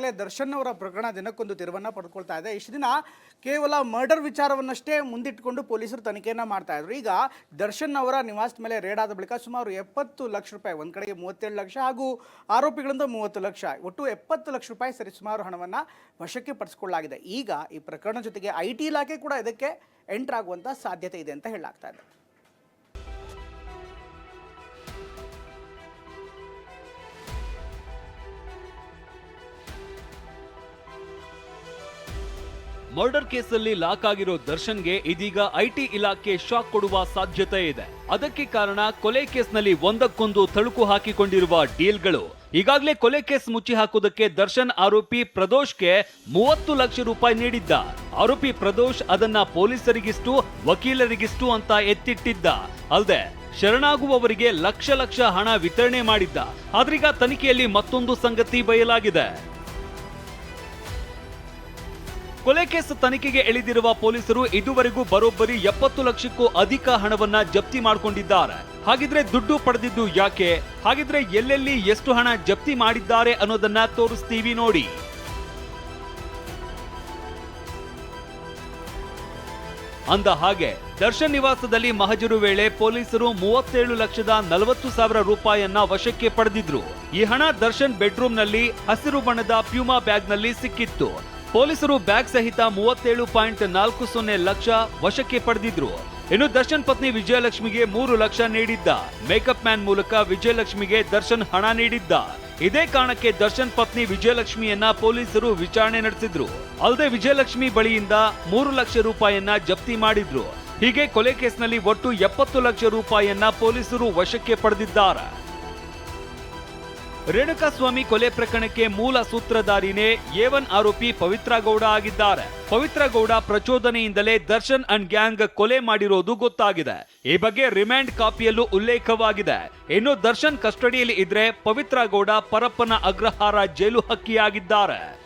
ಈಗಾಗಲೇ ದರ್ಶನ್ ಅವರ ಪ್ರಕರಣ ದಿನಕ್ಕೊಂದು ತಿರುವನ್ನ ಪಡ್ಕೊಳ್ತಾ ಇದೆ. ಇಷ್ಟು ದಿನ ಕೇವಲ ಮರ್ಡರ್ ವಿಚಾರವನ್ನಷ್ಟೇ ಮುಂದಿಟ್ಟುಕೊಂಡು ಪೊಲೀಸರು ತನಿಖೆಯನ್ನು ಮಾಡ್ತಾ ಇದ್ರು. ಈಗ ದರ್ಶನ್ ಅವರ ನಿವಾಸದ ಮೇಲೆ ರೇಡ್ ಆದ ಬಳಿಕ ಸುಮಾರು ಎಪ್ಪತ್ತು ಲಕ್ಷ ರೂಪಾಯಿ, ಒಂದು ಕಡೆಗೆ ಮೂವತ್ತೇಳು ಲಕ್ಷ ಹಾಗೂ ಆರೋಪಿಗಳಿಂದ ಮೂವತ್ತು ಲಕ್ಷ, ಒಟ್ಟು ಎಪ್ಪತ್ತು ಲಕ್ಷ ರೂಪಾಯಿ ಸರಿ ಸುಮಾರು ಹಣವನ್ನ ವಶಕ್ಕೆ ಪಡಿಸಿಕೊಳ್ಳಲಾಗಿದೆ. ಈಗ ಈ ಪ್ರಕರಣ ಜೊತೆಗೆ ಐ ಟಿ ಇಲಾಖೆ ಕೂಡ ಇದಕ್ಕೆ ಎಂಟರ್ ಆಗುವಂತ ಸಾಧ್ಯತೆ ಇದೆ ಅಂತ ಹೇಳಲಾಗ್ತಾ ಇದೆ. ಮರ್ಡರ್ ಕೇಸಲ್ಲಿ ಲಾಕ್ ಆಗಿರೋ ದರ್ಶನ್ಗೆ ಇದೀಗ ಐಟಿ ಇಲಾಖೆ ಶಾಕ್ ಕೊಡುವ ಸಾಧ್ಯತೆ ಇದೆ. ಅದಕ್ಕೆ ಕಾರಣ ಕೊಲೆ ಕೇಸ್ನಲ್ಲಿ ಒಂದಕ್ಕೊಂದು ತಳುಕು ಹಾಕಿಕೊಂಡಿರುವ ಡೀಲ್ಗಳು. ಈಗಾಗಲೇ ಕೊಲೆ ಕೇಸ್ ಮುಚ್ಚಿ ಹಾಕುವುದಕ್ಕೆ ದರ್ಶನ್ ಆರೋಪಿ ಪ್ರದೋಷ್ಗೆ ಮೂವತ್ತು ಲಕ್ಷ ರೂಪಾಯಿ ನೀಡಿದ್ದ. ಆರೋಪಿ ಪ್ರದೋಷ್ ಅದನ್ನ ಪೊಲೀಸರಿಗಿಷ್ಟು, ವಕೀಲರಿಗಿಷ್ಟು ಅಂತ ಎತ್ತಿಟ್ಟಿದ್ದ. ಅಲ್ಲದೆ ಶರಣಾಗುವವರಿಗೆ ಲಕ್ಷ ಲಕ್ಷ ಹಣ ವಿತರಣೆ ಮಾಡಿದ್ದ. ಆದ್ರೀಗ ತನಿಖೆಯಲ್ಲಿ ಮತ್ತೊಂದು ಸಂಗತಿ ಬಯಲಾಗಿದೆ. ಕೊಲೆ ಕೇಸ್ ತನಿಖೆಗೆ ಇಳಿದಿರುವ ಪೊಲೀಸರು ಇದುವರೆಗೂ ಬರೋಬ್ಬರಿ ಎಪ್ಪತ್ತು ಲಕ್ಷಕ್ಕೂ ಅಧಿಕ ಹಣವನ್ನ ಜಪ್ತಿ ಮಾಡಿಕೊಂಡಿದ್ದಾರೆ. ಹಾಗಿದ್ರೆ ದುಡ್ಡು ಪಡೆದಿದ್ದು ಯಾಕೆ? ಹಾಗಿದ್ರೆ ಎಲ್ಲೆಲ್ಲಿ ಎಷ್ಟು ಹಣ ಜಪ್ತಿ ಮಾಡಿದ್ದಾರೆ ಅನ್ನೋದನ್ನ ತೋರಿಸ್ತೀವಿ ನೋಡಿ. ಅಂದ ಹಾಗೆ, ದರ್ಶನ್ ನಿವಾಸದಲ್ಲಿ ಮಹಜರು ವೇಳೆ ಪೊಲೀಸರು ಮೂವತ್ತೇಳು ಲಕ್ಷದ ನಲವತ್ತು ಸಾವಿರ ರೂಪಾಯಿಯನ್ನ ವಶಕ್ಕೆ ಪಡೆದಿದ್ರು. ಈ ಹಣ ದರ್ಶನ್ ಬೆಡ್ರೂಮ್ನಲ್ಲಿ ಹಸಿರು ಬಣ್ಣದ ಪ್ಯೂಮಾ ಬ್ಯಾಗ್ನಲ್ಲಿ ಸಿಕ್ಕಿತ್ತು. ಪೊಲೀಸರು ಬ್ಯಾಗ್ ಸಹಿತ ಮೂವತ್ತೇಳು ಪಾಯಿಂಟ್ ನಾಲ್ಕು ಸೊನ್ನೆ ಲಕ್ಷ ವಶಕ್ಕೆ ಪಡೆದಿದ್ರು. ಇನ್ನು ದರ್ಶನ್ ಪತ್ನಿ ವಿಜಯಲಕ್ಷ್ಮಿಗೆ ಮೂರು ಲಕ್ಷ ನೀಡಿದ್ದ. ಮೇಕಪ್ ಮ್ಯಾನ್ ಮೂಲಕ ವಿಜಯಲಕ್ಷ್ಮಿಗೆ ದರ್ಶನ್ ಹಣ ನೀಡಿದ್ದ. ಇದೇ ಕಾರಣಕ್ಕೆ ದರ್ಶನ್ ಪತ್ನಿ ವಿಜಯಲಕ್ಷ್ಮಿಯನ್ನ ಪೊಲೀಸರು ವಿಚಾರಣೆ ನಡೆಸಿದ್ರು. ಅಲ್ಲದೆ ವಿಜಯಲಕ್ಷ್ಮಿ ಬಳಿಯಿಂದ ಮೂರು ಲಕ್ಷ ರೂಪಾಯಿಯನ್ನ ಜಪ್ತಿ ಮಾಡಿದ್ರು. ಹೀಗೆ ಕೊಲೆ ಕೇಸ್ನಲ್ಲಿ ಒಟ್ಟು ಎಪ್ಪತ್ತು ಲಕ್ಷ ರೂಪಾಯಿಯನ್ನ ಪೊಲೀಸರು ವಶಕ್ಕೆ ಪಡೆದಿದ್ದಾರೆ. ರೇಣುಕಾಸ್ವಾಮಿ ಕೊಲೆ ಪ್ರಕರಣಕ್ಕೆ ಮೂಲ ಸೂತ್ರಧಾರಿನೇ ಏವನ್ ಆರೋಪಿ ಪವಿತ್ರ ಗೌಡ ಆಗಿದ್ದಾರೆ. ಪವಿತ್ರ ಗೌಡ ಪ್ರಚೋದನೆಯಿಂದಲೇ ದರ್ಶನ್ ಅಂಡ್ ಗ್ಯಾಂಗ್ ಕೊಲೆ ಮಾಡಿರೋದು ಗೊತ್ತಾಗಿದೆ. ಈ ಬಗ್ಗೆ ರಿಮ್ಯಾಂಡ್ ಕಾಪಿಯಲ್ಲೂ ಉಲ್ಲೇಖವಾಗಿದೆ. ಇನ್ನು ದರ್ಶನ್ ಕಸ್ಟಡಿಯಲ್ಲಿ ಇದ್ರೆ ಪವಿತ್ರ ಗೌಡ ಪರಪ್ಪನ ಅಗ್ರಹಾರ ಜೈಲು ಹಕ್ಕಿಯಾಗಿದ್ದಾರೆ.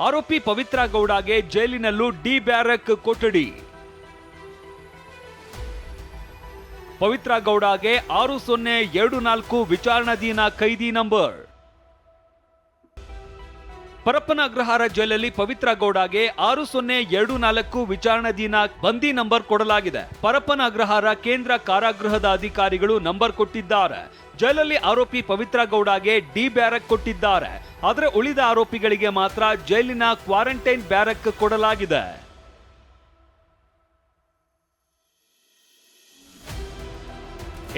ಆರೋಪಿ ಪವಿತ್ರ ಗೌಡಗೆ ಜೈಲಿನಲ್ಲೂ ಡಿ ಬ್ಯಾರಕ್ ಕೊಠಡಿ. ಪವಿತ್ರ ಗೌಡಗೆ ಆರು ಸೊನ್ನೆ ಎರಡು ನಾಲ್ಕು ವಿಚಾರಣಾಧೀನ ಖೈದಿ ನಂಬರ್. ಪರಪ್ಪನ ಅಗ್ರಹಾರ ಜೈಲಲ್ಲಿ ಪವಿತ್ರ ಗೌಡಗೆ ಆರು ಸೊನ್ನೆ ಎರಡು ನಾಲ್ಕು ವಿಚಾರಣಾಧೀನ ಬಂದಿ ನಂಬರ್ ಕೊಡಲಾಗಿದೆ. ಪರಪ್ಪನ ಅಗ್ರಹಾರ ಕೇಂದ್ರ ಕಾರಾಗೃಹದ ಅಧಿಕಾರಿಗಳು ನಂಬರ್ ಕೊಟ್ಟಿದ್ದಾರೆ. ಜೈಲಲ್ಲಿ ಆರೋಪಿ ಪವಿತ್ರ ಗೌಡಗೆ ಡಿ ಬ್ಯಾರಕ್ ಕೊಟ್ಟಿದ್ದಾರೆ. ಆದರೆ ಉಳಿದ ಆರೋಪಿಗಳಿಗೆ ಮಾತ್ರ ಜೈಲಿನ ಕ್ವಾರಂಟೈನ್ ಬ್ಯಾರಕ್ ಕೊಡಲಾಗಿದೆ.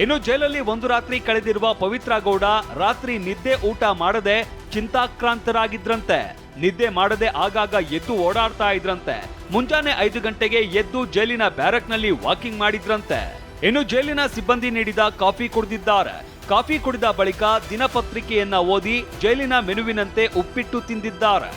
ಇನ್ನು ಜೈಲಲ್ಲಿ ಒಂದು ರಾತ್ರಿ ಕಳೆದಿರುವ ಪವಿತ್ರ ಗೌಡ ರಾತ್ರಿ ನಿದ್ದೆ ಊಟ ಮಾಡದೆ ಚಿಂತಾಕ್ರಾಂತರಾಗಿದ್ರಂತೆ. ನಿದ್ದೆ ಮಾಡದೆ ಆಗಾಗ ಎದ್ದು ಓಡಾಡ್ತಾ ಇದ್ರಂತೆ. ಮುಂಜಾನೆ ಐದು ಗಂಟೆಗೆ ಎದ್ದು ಜೈಲಿನ ಬ್ಯಾರಕ್ನಲ್ಲಿ ವಾಕಿಂಗ್ ಮಾಡಿದ್ರಂತೆ. ಇನ್ನು ಜೈಲಿನ ಸಿಬ್ಬಂದಿ ನೀಡಿದ ಕಾಫಿ ಕುಡಿದಿದ್ದಾರೆ. ಕಾಫಿ ಕುಡಿದ ಬಳಿಕ ದಿನಪತ್ರಿಕೆಯನ್ನ ಓದಿ ಜೈಲಿನ ಮೆನುವಿನಂತೆ ಉಪ್ಪಿಟ್ಟು ತಿಂದಿದ್ದಾರೆ.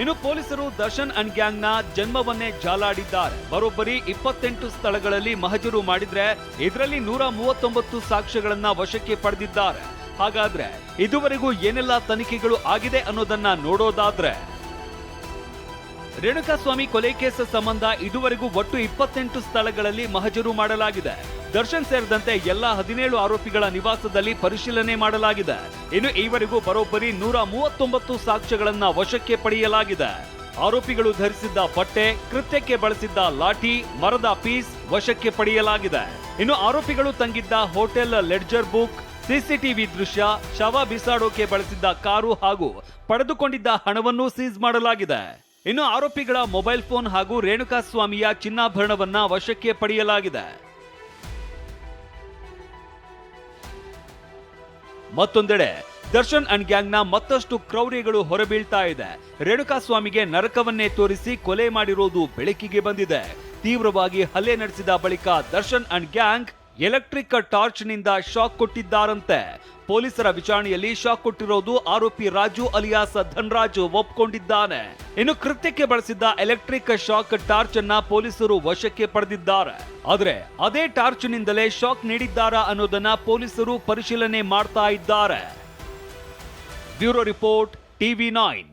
ಇನ್ನು ಪೊಲೀಸರು ದರ್ಶನ್ ಅಂಡ್ ಗ್ಯಾಂಗ್ನ ಜನ್ಮವನ್ನೇ ಜಾಲಾಡಿದ್ದಾರೆ. ಬರೋಬ್ಬರಿ ಇಪ್ಪತ್ತೆಂಟು ಸ್ಥಳಗಳಲ್ಲಿ ಮಹಜರು ಮಾಡಿದ್ರೆ ಇದರಲ್ಲಿ ನೂರ ಮೂವತ್ತೊಂಬತ್ತು ಸಾಕ್ಷ್ಯಗಳನ್ನ ವಶಕ್ಕೆ ಪಡೆದಿದ್ದಾರೆ. ಹಾಗಾದ್ರೆ ಇದುವರೆಗೂ ಏನೆಲ್ಲ ತನಿಖೆಗಳು ಆಗಿದೆ ಅನ್ನೋದನ್ನ ನೋಡೋದಾದ್ರೆ ರೇಣುಕಾಸ್ವಾಮಿ ಕೊಲೆ ಕೇಸ್ ಸಂಬಂಧ ಇದುವರೆಗೂ ಒಟ್ಟು ಇಪ್ಪತ್ತೆಂಟು ಸ್ಥಳಗಳಲ್ಲಿ ಮಹಜರು ಮಾಡಲಾಗಿದೆ. ದರ್ಶನ್ ಸೇರಿದಂತೆ ಎಲ್ಲ ಹದಿನೇಳು ಆರೋಪಿಗಳ ನಿವಾಸದಲ್ಲಿ ಪರಿಶೀಲನೆ ಮಾಡಲಾಗಿದೆ. ಇನ್ನು ಈವರೆಗೂ ಬರೋಬ್ಬರಿ ನೂರ ಮೂವತ್ತೊಂಬತ್ತು ಸಾಕ್ಷ್ಯಗಳನ್ನ ವಶಕ್ಕೆ ಪಡೆಯಲಾಗಿದೆ. ಆರೋಪಿಗಳು ಧರಿಸಿದ್ದ ಬಟ್ಟೆ, ಕೃತ್ಯಕ್ಕೆ ಬಳಸಿದ್ದ ಲಾಠಿ, ಮರದ ಪೀಸ್ ವಶಕ್ಕೆ ಪಡೆಯಲಾಗಿದೆ. ಇನ್ನು ಆರೋಪಿಗಳು ತಂಗಿದ್ದ ಹೋಟೆಲ್ ಲೆಡ್ಜರ್ ಬುಕ್, ಸಿಸಿಟಿವಿ ದೃಶ್ಯ, ಶವ ಬಿಸಾಡೋಕೆ ಬಳಸಿದ್ದ ಕಾರು ಹಾಗೂ ಪಡೆದುಕೊಂಡಿದ್ದ ಹಣವನ್ನು ಸೀಸ್ ಮಾಡಲಾಗಿದೆ. ಇನ್ನು ಆರೋಪಿಗಳ ಮೊಬೈಲ್ ಫೋನ್ ಹಾಗೂ ರೇಣುಕಾಸ್ವಾಮಿಯ ಚಿನ್ನಾಭರಣವನ್ನ ವಶಕ್ಕೆ ಪಡೆಯಲಾಗಿದೆ. ಮತ್ತೊಂದೆಡೆ, ದರ್ಶನ್ ಅಂಡ್ ಗ್ಯಾಂಗ್ನ ಮತ್ತಷ್ಟು ಕ್ರೌರ್ಯಗಳು ಹೊರಬೀಳ್ತಾ ಇದೆ. ರೇಣುಕಾಸ್ವಾಮಿಗೆ ನರಕವನ್ನೇ ತೋರಿಸಿ ಕೊಲೆ ಮಾಡಿರೋದು ಬೆಳಕಿಗೆ ಬಂದಿದೆ. ತೀವ್ರವಾಗಿ ಹಲ್ಲೆ ನಡೆಸಿದ ಬಳಿಕ ದರ್ಶನ್ ಅಂಡ್ ಗ್ಯಾಂಗ್ ಎಲೆಕ್ಟ್ರಿಕ್ ಟಾರ್ಚ್ನಿಂದ ಶಾಕ್ ಕೊಟ್ಟಿದ್ದಾರಂತೆ. ಪೊಲೀಸರ ವಿಚಾರಣೆಯಲ್ಲಿ ಶಾಕ್ ಕೊಟ್ಟಿರೋದು ಆರೋಪಿ ರಾಜು ಅಲಿಯಾಸ್ ಧನ್ರಾಜ್ ಒಪ್ಕೊಂಡಿದ್ದಾನೆ. ಇನ್ನು ಕೃತ್ಯಕ್ಕೆ ಬಳಸಿದ್ದ ಎಲೆಕ್ಟ್ರಿಕ್ ಶಾಕ್ ಟಾರ್ಚ್ ಅನ್ನ ಪೊಲೀಸರು ವಶಕ್ಕೆ ಪಡೆದಿದ್ದಾರೆ. ಆದ್ರೆ ಅದೇ ಟಾರ್ಚ್ ನಿಂದಲೇ ಶಾಕ್ ನೀಡಿದ್ದಾರಾ ಅನ್ನೋದನ್ನ ಪೊಲೀಸರು ಪರಿಶೀಲನೆ ಮಾಡ್ತಾ ಇದ್ದಾರೆ. Bureau report, TV nine.